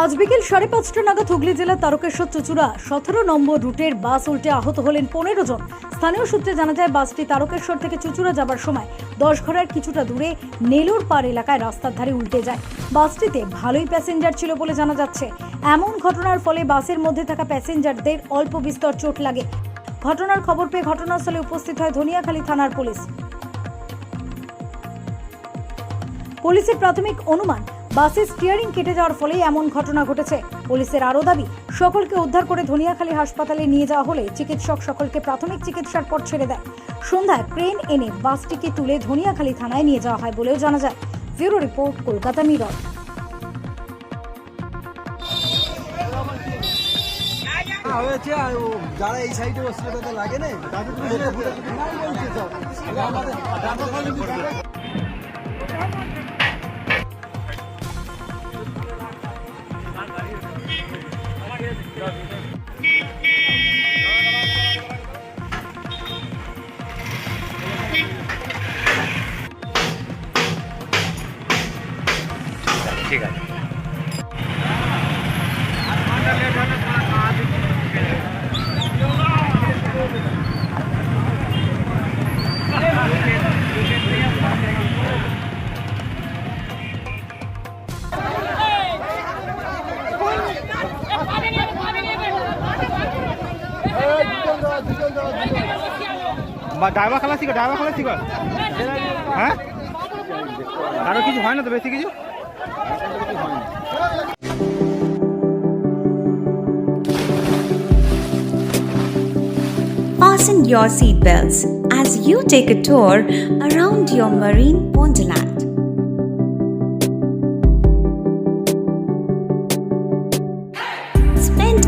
আজ বিকেল সাড়ে পাঁচটা নাগাদ হুগলি জেলার তারকেশ্বর চুচুড়া সতেরো নম্বর রুটের বাস উল্টে আহত হলেন পনেরো জন। স্থানীয় সূত্রে জানা যায়, বাসটি তারকেশ্বর থেকে চুচুড়া যাবার সময় দশ ঘরের কিছুটা দূরে নেলোর পাড় এলাকায় রাস্তার ধারে উল্টে যায়। বাসটিতে ভালোই প্যাসেঞ্জার ছিল বলে জানা যাচ্ছে। এমন ঘটনার ফলে বাসের মধ্যে থাকা প্যাসেঞ্জারদের অল্প বিস্তর চোট লাগে। ঘটনার খবর পেয়ে ঘটনাস্থলে উপস্থিত হয় ধনিয়াখালী থানার পুলিশ। পুলিশের প্রাথমিক অনুমান বাসের স্টিয়ারিং কেটে যাওয়ার ফলেই এমন ঘটনা ঘটেছে পুলিশের আরও দাবি সকলকে উদ্ধার করে ধনিয়াখালী হাসপাতালে নিয়ে যাওয়া হলে চিকিৎসক সকলকে প্রাথমিক চিকিৎসার পর ছেড়ে দেয় সন্ধ্যায় ক্রেন এনে বাসটিকে তুলে ধনিয়াখালী থানায় নিয়ে যাওয়া হয় বলেও জানা যায় ব্যুরো রিপোর্ট কলকাতা মিরর হয়েছে আর যারা এই সাইডে লাগে না তাদের ঠিক আছে। বা ড্রাইভার খেলা শিখো ড্রাইভার খেলা শিখো হ্যাঁ কারো কিছু হয় না তো বেশি কিছু Fasten your seatbelts as you take a tour around your marine wonderland.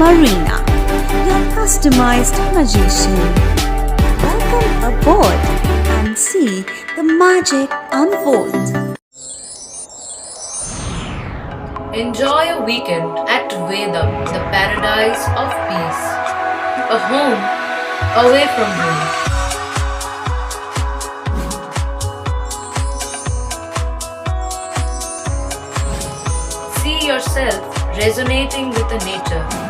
Marina, your customized magician. Welcome aboard and see the magic unfold. Enjoy a weekend at Vedam, the paradise of peace. A home away from home. See yourself resonating with the nature.